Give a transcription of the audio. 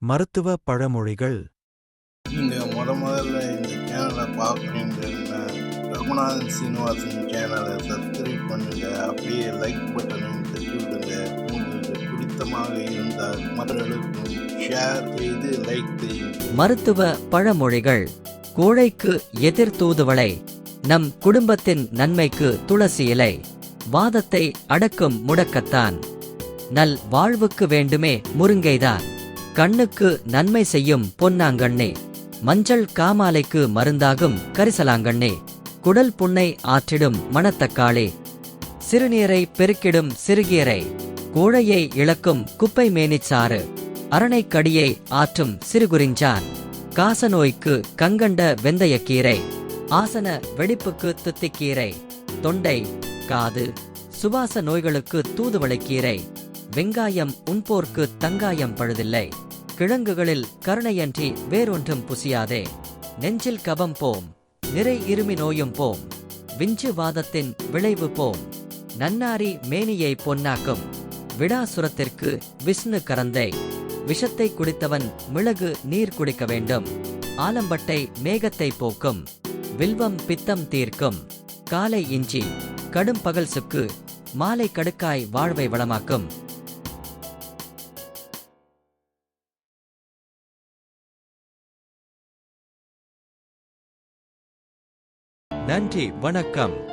மருத்துவ பழமொழிகள். நீங்க முத முதல்ல இந்த சேனலை பார்க்குறீங்கன்னா ரகுநாதன் சீனிவாசன் சேனலை சப்ஸ்கிரைப் பண்ணுங்க அப்படியே லைக் பட்டனையும் தட்டி விடுங்க உங்களுக்கு பிடித்தமாக இருந்தால் மற்றவர்களுக்கும் ஷேர் செய்து லைக் செய்யுங்க. மருத்துவ பழமொழிகள். கோழைக்கு எதிர் தூதுவளை. நம் குடும்பத்தின் நன்மைக்கு துளசி இலை. வாதத்தை அடக்கும் முடக்கத்தான். நல் வாழ்வுக்கு வேண்டுமே முருங்கைதான் கண்ணுக்கு நன்மை செய்யும் பொன்னாங்கண்ணே. மஞ்சள் காமாலைக்கு மருந்தாகும் கரிசலாங்கண்ணே. குடல் புண்ணை ஆற்றிடும் மணத்தக்காளே. சிறுநீரை பெருக்கிடும் சிறுகீரை. கோழையை இழக்கும் குப்பை மேனிச்சாறு. அரணைக்கடியை ஆற்றும் சிறுகுறிஞ்சான். காசநோய்க்கு கங்கண்ட வெந்தயக்கீரை. ஆசன வெடிப்புக்கு துத்திக்கீரை. தொண்டை காது. சுவாச நோய்களுக்கு தூதுவளைக்கீரை. வெங்காயம் உன்போர்க்கு தங்காயம் பழுதில்லை. கிழங்குகளில் கருணையன்றி வேறொன்றும் புசியாதே. நெஞ்சில் கபம் போம் நிறை இருமி நோயும் போம். விஞ்சு வாதத்தின் விளைவு போம். நன்னாரி மேனியை பொன்னாக்கும். விடாசுரத்திற்கு விஷ்ணு கரந்தை. விஷத்தை குடித்தவன் மிளகு நீர் குடிக்க வேண்டும். ஆலம்பட்டை மேகத்தை போக்கும். வில்வம் பித்தம் தீர்க்கும். காலை இஞ்சி கடும் பகல் சுக்கு மாலை கடுக்காய் வாழ்வை வளமாக்கும். நன்றி வணக்கம்.